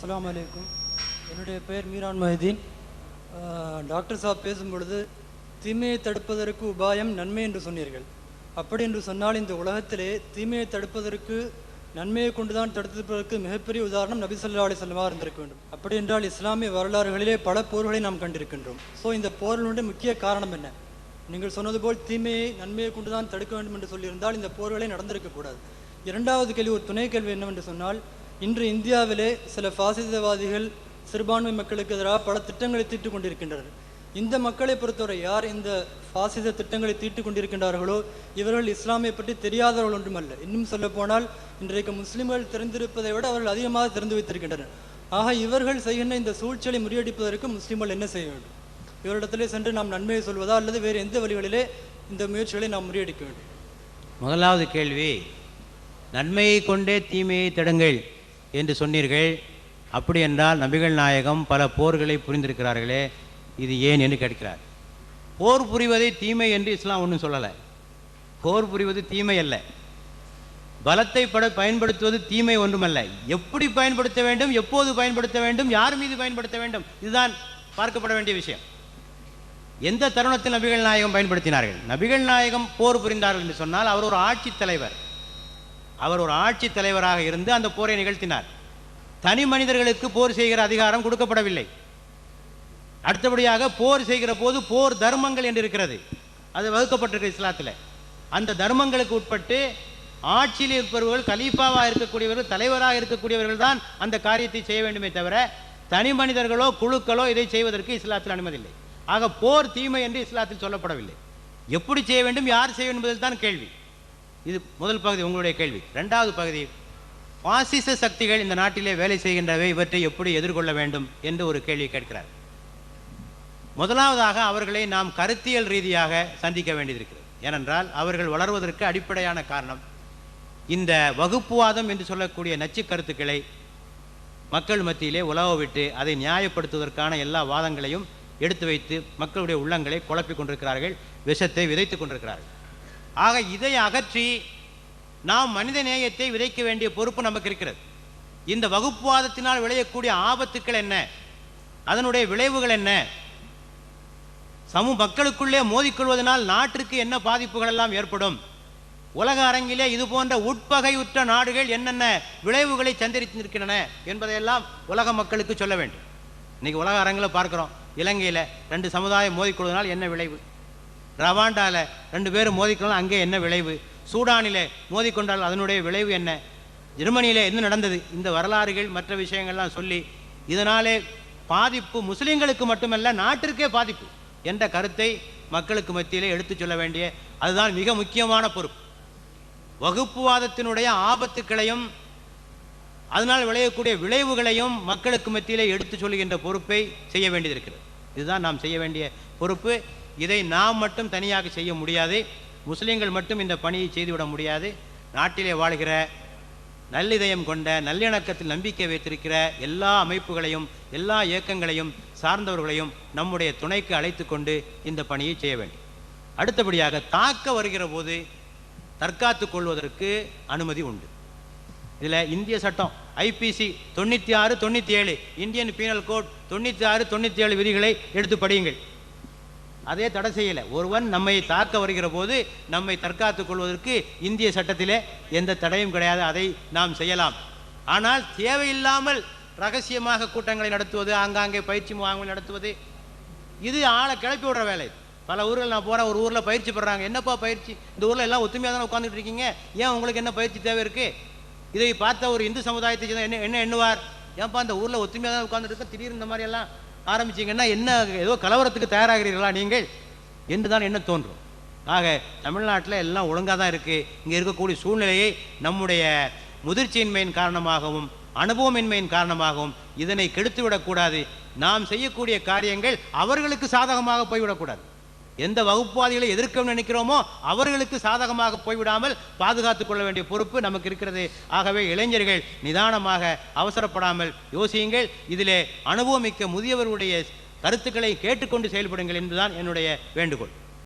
அஸ்லாம் வலைக்கும் என்னுடைய பெயர் மீரான் மஹதீன். டாக்டர் சாப் பேசும்பொழுது தீமையை தடுப்பதற்கு உபாயம் நன்மை என்று சொன்னீர்கள். அப்படி என்று சொன்னால் இந்த உலகத்திலே தீமையை தடுப்பதற்கு நன்மையை கொண்டுதான் தடுத்திருப்பதற்கு மிகப்பெரிய உதாரணம் நபி ஸல்லல்லாஹு அலைஹி இருந்திருக்க வேண்டும். அப்படி என்றால் இஸ்லாமிய வரலாறுகளிலே பல போர்களை நாம் கண்டிருக்கின்றோம். ஸோ இந்த போர்களுடைய முக்கிய காரணம் என்ன? நீங்கள் சொன்னது போல் தீமையை நன்மையை கொண்டுதான் தடுக்க வேண்டும் என்று சொல்லியிருந்தால் இந்த போர்களை நடந்திருக்கக்கூடாது. இரண்டாவது கேள்வி ஒரு துணை கேள்வி என்னவென்று சொன்னால் இன்று இந்தியாவிலே சில பாசிசவாதிகள் சிறுபான்மை மக்களுக்கு எதிராக பல திட்டங்களை தீட்டுக் கொண்டிருக்கின்றனர். இந்த மக்களை பொறுத்தவரை யார் இந்த பாசிச திட்டங்களை தீட்டுக் கொண்டிருக்கின்றார்களோ இவர்கள் இஸ்லாமை பற்றி தெரியாதவர்கள் ஒன்றுமல்ல. இன்னும் சொல்ல போனால் இன்றைக்கு முஸ்லிம்கள் தெரிந்திருப்பதை விட அவர்கள் அதிகமாக தெரிந்து வைத்திருக்கின்றனர். ஆக இவர்கள் செய்கின்ற இந்த சூழ்ச்சியை முறியடிப்பதற்கு முஸ்லிம்கள் என்ன செய்ய வேண்டும்? இவரிடத்திலே சென்று நாம் நன்மையை சொல்வதா அல்லது வேறு எந்த வழிகளிலே இந்த முயற்சிகளை நாம் முறியடிக்க வேண்டும்? முதலாவது கேள்வி நன்மையை கொண்டே தீமையை தடுங்கள். என்று சொன்னீர்கள். அப்படி என்றால் நபிகள் நாயகம் பல போர்களை புரிந்திருக்கிறார்களே இது ஏன் என்று கேட்கிறார். போர் புரிவதை தீமை என்று இஸ்லாம் ஒன்றும் சொல்லலை. போர் புரிவது தீமை அல்ல. பலத்தை பட பயன்படுத்துவது தீமை ஒன்றுமல்ல. எப்படி பயன்படுத்த வேண்டும் எப்போது பயன்படுத்த வேண்டும் யார் மீது பயன்படுத்த வேண்டும் இதுதான் பார்க்கப்பட வேண்டிய விஷயம். எந்த தருணத்தில் நபிகள் நாயகம் பயன்படுத்தினார்கள்? நபிகள் நாயகம் போர் புரிந்தார்கள் என்று சொன்னால் அவர் ஒரு ஆட்சி தலைவர். அவர் ஒரு ஆட்சி தலைவராக இருந்து அந்த போரை நிகழ்த்தினார். தனி மனிதர்களுக்கு போர் செய்கிற அதிகாரம் கொடுக்கப்படவில்லை. அடுத்தபடியாக போர் செய்கிற போது போர் தர்மங்கள் என்று இருக்கிறது. அது வகுக்கப்பட்டிருக்கு இஸ்லாத்தில். அந்த தர்மங்களுக்கு உட்பட்டு ஆட்சியில் இருப்பவர்கள் கலீஃபாவாக இருக்கக்கூடியவர்கள் தலைவராக இருக்கக்கூடியவர்கள் தான் அந்த காரியத்தை செய்ய வேண்டுமே தவிர தனி மனிதர்களோ குழுக்களோ இதை செய்வதற்கு இஸ்லாத்தில் அனுமதி இல்லை ஆக போர் தீமை என்று இஸ்லாத்தில் சொல்லப்படவில்லை. எப்படி செய்ய வேண்டும் யார் செய்ய வேண்டும் என்பதில் தான் கேள்வி. இது முதல் பகுதி உங்களுடைய கேள்வி. ரெண்டாவது பகுதி பாசிச சக்திகள் இந்த நாட்டிலே வேலை செய்கின்றவை இவற்றை எப்படி எதிர்கொள்ள வேண்டும் என்று ஒரு கேள்வி கேட்கிறார். முதலாவதாக அவர்களை நாம் கருத்தியல் ரீதியாக சந்திக்க வேண்டியிருக்கிறது. ஏனென்றால் அவர்கள் வளர்வதற்கு அடிப்படையான காரணம் இந்த வகுப்புவாதம் என்று சொல்லக்கூடிய நச்சு கருத்துக்களை மக்கள் மத்தியிலே உலவ விட்டு அதை நியாயப்படுத்துவதற்கான எல்லா வாதங்களையும் எடுத்து வைத்து மக்களுடைய உள்ளங்களை குழப்பிக் கொண்டிருக்கிறார்கள் விஷத்தை விதைத்துக் கொண்டிருக்கிறார்கள். ஆக இதை அகற்றி நாம் மனித நேயத்தை விதைக்க வேண்டிய பொறுப்பு நமக்கு இருக்கிறது. இந்த வகுப்புவாதத்தினால் விளையக்கூடிய ஆபத்துக்கள் என்ன? அதனுடைய விளைவுகள் என்ன? சமூக மக்களுக்குள்ளே மோதிக்கொள்வதனால் நாட்டிற்கு என்ன பாதிப்புகள் எல்லாம் ஏற்படும்? உலக அரங்கிலே இது போன்ற உட்பகையுற்ற நாடுகள் என்னென்ன விளைவுகளை சந்திரித்திருக்கின்றன என்பதையெல்லாம் உலக மக்களுக்கு சொல்ல வேண்டும். இன்னைக்கு உலக அரங்கில் பார்க்கிறோம். இலங்கையில் ரெண்டு சமுதாயம் மோதிக்கொள்வதனால் என்ன விளைவு? ரவாண்டால ரெண்டு பேரும் மோதிக்கொள்ளால் அங்கே என்ன விளைவு? சூடானிலே மோதிக்கொண்டால் அதனுடைய விளைவு என்ன? ஜெர்மனியிலே என்ன நடந்தது? இந்த வரலாறுகள் மற்ற விஷயங்கள்லாம் சொல்லி இதனாலே பாதிப்பு முஸ்லீம்களுக்கு மட்டுமல்ல நாட்டிற்கே பாதிப்பு என்ற கருத்தை மக்களுக்கு மத்தியிலே எடுத்துச் சொல்ல வேண்டிய அதுதான் மிக முக்கியமான பொறுப்பு. வகுப்புவாதத்தினுடைய ஆபத்துக்களையும் அதனால் விளையக்கூடிய விளைவுகளையும் மக்களுக்கு மத்தியிலே எடுத்து சொல்லுகின்ற பொறுப்பை செய்ய வேண்டியதிருக்கிறது இதுதான் நாம் செய்ய வேண்டிய பொறுப்பு. இதை நாம் மட்டும் தனியாக செய்ய முடியாது. முஸ்லீம்கள் மட்டும் இந்த பணியை செய்துவிட முடியாது. நாட்டிலே வாழ்கிற நல்லிதயம் கொண்ட நல்லிணக்கத்தில் நம்பிக்கை வைத்திருக்கிற எல்லா அமைப்புகளையும் எல்லா இயக்கங்களையும் சார்ந்தவர்களையும் நம்முடைய துணைக்கு அழைத்து கொண்டு இந்த பணியை செய்ய வேண்டும். அடுத்தபடியாக தாக்க வருகிற போது தற்காத்து கொள்வதற்கு அனுமதி உண்டு. இதில் இந்திய சட்டம் ஐபிசி தொண்ணூற்றி ஆறு தொண்ணூற்றி ஏழு இந்தியன் பீனல் கோட் தொண்ணூற்றி ஆறு தொண்ணூற்றி ஏழு விதிகளை எடுத்து படியுங்கள். அதே தடை செய்யலை. ஒருவன் நம்மை தாக்க வருகிற போது நம்மை தற்காத்துக் கொள்வதற்கு இந்திய சட்டத்திலே எந்த தடையும் கிடையாது. அதை நாம் செய்யலாம். ஆனால் தேவையில்லாமல் ரகசியமாக கூட்டங்களை நடத்துவது ஆங்காங்கே பயிற்சி முகாம்கள் நடத்துவது இது ஆளை கிளப்பி விடுற வேலை. பல ஊர்கள் நான் போகிறேன் ஒரு ஊரில் பயிற்சி பெறாங்க என்னப்பா பயிற்சி? இந்த ஊரில் எல்லாம் ஒத்துமையாக தானே உட்காந்துட்டு இருக்கீங்க? ஏன் உங்களுக்கு என்ன பயிற்சி தேவை இருக்குது இதை பார்த்த ஒரு இந்து சமுதாயத்தை என்ன என்ன எண்ணுவார்? ஏன்ப்பா அந்த ஊரில் ஒத்துமையாக தான் உட்காந்துட்டு இருக்க? திடீர்னு இந்த மாதிரி எல்லாம் ஆரம்பிச்சீங்கன்னா என்ன ஏதோ கலவரத்துக்கு தயாராகிறீர்களா நீங்கள்? என்று தான் என்ன தோன்றும். ஆக தமிழ்நாட்டில் எல்லாம் ஒழுங்காக தான் இருக்குது இங்கே இருக்கக்கூடிய சூழ்நிலையை நம்முடைய முதிர்ச்சியின்மையின் காரணமாகவும் அனுபவமின்மையின் காரணமாகவும் இதனை கெடுத்து விடக்கூடாது நாம் செய்யக்கூடிய காரியங்கள் அவர்களுக்கு சாதகமாக போய்விடக்கூடாது. எந்த வகுப்புவாதிகளை எதிர்க்க நினைக்கிறோமோ அவர்களுக்கு சாதகமாக போய்விடாமல் பாதுகாத்துக் கொள்ள வேண்டிய பொறுப்பு நமக்கு இருக்கிறது. ஆகவே இளைஞர்கள் நிதானமாக அவசரப்படாமல் யோசியுங்கள். இதிலே அனுபவமிக்க முதியவர்களுடைய கருத்துக்களை கேட்டுக்கொண்டு செயல்படுங்கள் என்றுதான் என்னுடைய வேண்டுகோள்.